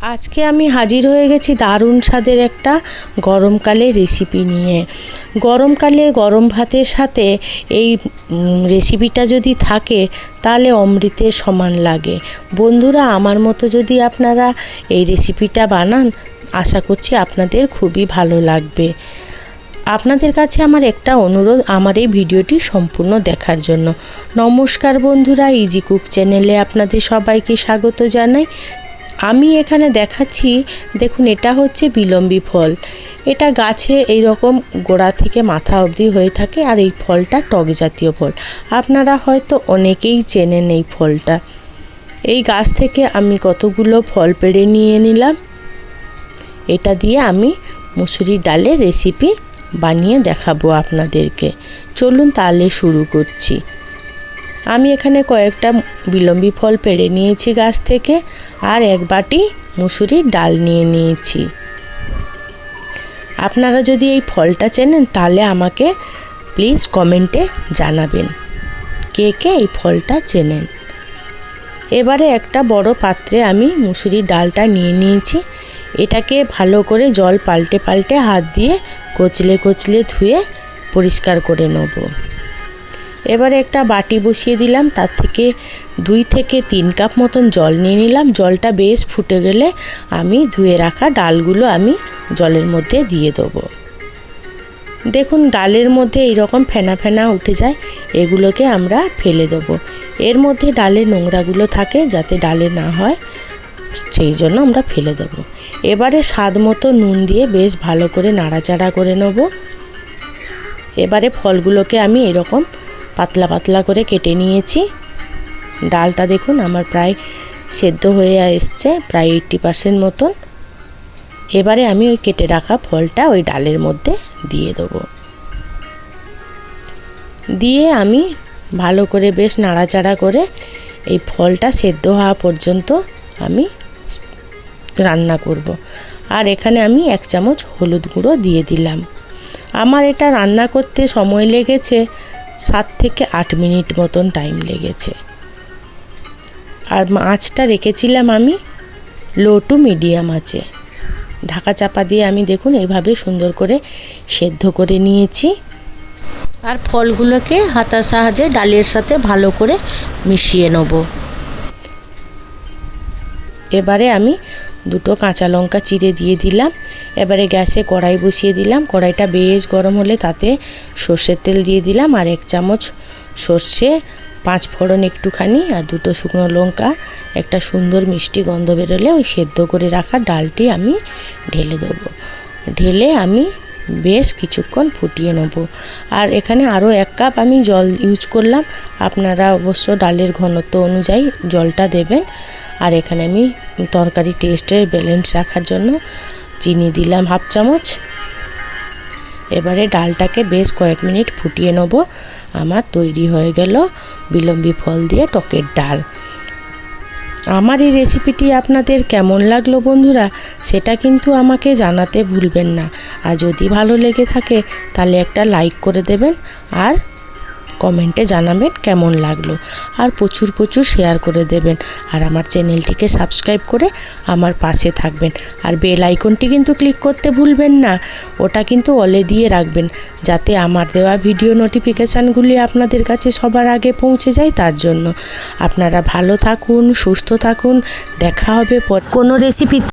আজকে আমি হাজির হয়ে গেছি দারুণ স্বাদের একটা গরমকালে রেসিপি নিয়ে। গরমকালে গরম ভাতের সাথে এই রেসিপিটা যদি থাকে, তাহলে অমৃতের সমান লাগে। বন্ধুরা, আমার মতো যদি আপনারা এই রেসিপিটা বানান, আশা করছি আপনাদের খুবই ভালো লাগবে। আপনাদের কাছে আমার একটা অনুরোধ, আমার এই ভিডিওটি সম্পূর্ণ দেখার জন্য। নমস্কার বন্ধুরা ইজি কুক চ্যানেলে আপনাদের সবাইকে স্বাগত জানাই। আমি এখানে দেখাচ্ছি, দেখুন এটা হচ্ছে বিলম্বী ফল। এটা গাছে এই রকম গোড়া থেকে মাথা অবধি হয়ে থাকে আর এই ফলটা টক জাতীয় ফল। আপনারা হয়তো অনেকেই চেনেন এই ফলটা। এই গাছ থেকে আমি কতগুলো ফল পেড়ে নিয়ে নিলাম। এটা দিয়ে আমি মুসুরির ডালের রেসিপি বানিয়ে দেখাবো আপনাদেরকে। চলুন তাহলে শুরু করছি। আমি এখানে কয়েকটা বিলম্বী ফল পেড়ে নিয়েছি গাছ থেকে আর এক বাটি মুসুরির ডাল নিয়ে নিয়েছি। আপনারা যদি এই ফলটা চেনেন, তাহলে আমাকে প্লিজ কমেন্টে জানাবেন কে কে এই ফলটা চেনেন। এবারে একটা বড় পাত্রে আমি মুসুরির ডালটা নিয়ে নিয়েছি। এটাকে ভালো করে জল পাল্টে পাল্টে হাত দিয়ে কচলে কচলে ধুয়ে পরিষ্কার করে নেব। এবারে একটা বাটি বসিয়ে দিলাম, তার থেকে দুই থেকে তিন কাপ মতন জল নিয়ে নিলাম। জলটা বেশ ফুটে গেলে আমি ধুয়ে রাখা ডালগুলো আমি জলের মধ্যে দিয়ে দেবো। দেখুন, ডালের মধ্যে এইরকম ফেনা ফেনা উঠে যায়, এগুলোকে আমরা ফেলে দেবো। এর মধ্যে ডালের নোংরাগুলো থাকে যাতে ডালে না হয়, সেই জন্য আমরা ফেলে দেবো। এবারে স্বাদ মতো নুন দিয়ে বেশ ভালো করে নাড়াচাড়া করে নেব। এবারে ফলগুলোকে আমি এরকম পাতলা পাতলা করে কেটে নিয়েছি। ডালটা দেখুন আমার প্রায় সেদ্ধ হয়ে এসছে, প্রায় এইট্টি পার্সেন্ট মতন। এবারে আমি ওই কেটে রাখা ফলটা ওই ডালের মধ্যে দিয়ে দেবো। দিয়ে আমি ভালো করে বেশ নাড়াচাড়া করে এই ফলটা সেদ্ধ হওয়া পর্যন্ত আমি রান্না করব। আর এখানে আমি এক চামচ হলুদ গুঁড়ো দিয়ে দিলাম। আমার এটা রান্না করতে সময় লেগেছে সাত থেকে আট মিনিট মতন টাইম লেগেছে। আর মাছটা রেখেছিলাম আমি লো টু মিডিয়াম আছে। ঢাকা চাপা দিয়ে আমি দেখুন এইভাবে সুন্দর করে সেদ্ধ করে নিয়েছি। আর ফলগুলোকে হাতার সাহায্যে ডালের সাথে ভালো করে মিশিয়ে নেব। এবারে আমি দুটো কাঁচা লঙ্কা চিড়ে দিয়ে দিলাম। এবারে গ্যাসে কড়াই বসিয়ে দিলাম। কড়াইটা বেশ গরম হলে তাতে সর্ষের তেল দিয়ে দিলাম আর এক চামচ সর্ষে, পাঁচ ফোড়ন একটুখানি আর দুটো শুকনো লঙ্কা, একটা সুন্দর মিষ্টি গন্ধ বেরোলে ওই সেদ্ধ করে রাখা ডালটি আমি ঢেলে দেবো। ঢেলে আমি বেশ কিছুক্ষণ ফুটিয়ে নেব। আর এখানে আরও এক কাপ আমি জল ইউজ করলাম। আপনারা অবশ্য ডালের ঘনত্ব অনুযায়ী জলটা দেবেন। আর এখানে আমি তরকারি টেস্টের ব্যালেন্স রাখার জন্য চিনি দিলাম হাফ চামচ। এবারে ডালটাকে বেশ কয়েক মিনিট ফুটিয়ে নেব। আমার তৈরি হয়ে গেল বিলম্বি ফল দিয়ে টকের ডাল। আমার এই রেসিপিটি আপনাদের কেমন লাগল বন্ধুরা, সেটা কিন্তু আমাকে জানাতে ভুলবেন না। আর যদি ভালো লেগে থাকে, তাহলে একটা লাইক করে দেবেন। আর কমেন্টে জানাবেন কেমন লাগল। আর প্রচুর প্রচুর শেয়ার করে দেবেন। আর আমার চ্যানেলটিকে সাবস্ক্রাইব করে আমার পাশে থাকবেন। আর বেল আইকনটি কিন্তু ক্লিক করতে ভুলবেন না। ওটা কিন্তু অলে দিয়ে রাখবেন। যাতে আমার দেওয়া ভিডিও নোটিফিকেশানগুলি আপনাদের কাছে সবার আগে পৌঁছে যায় তার জন্য। আপনারা ভালো থাকুন, সুস্থ থাকুন। দেখা হবে কোনো রেসিপি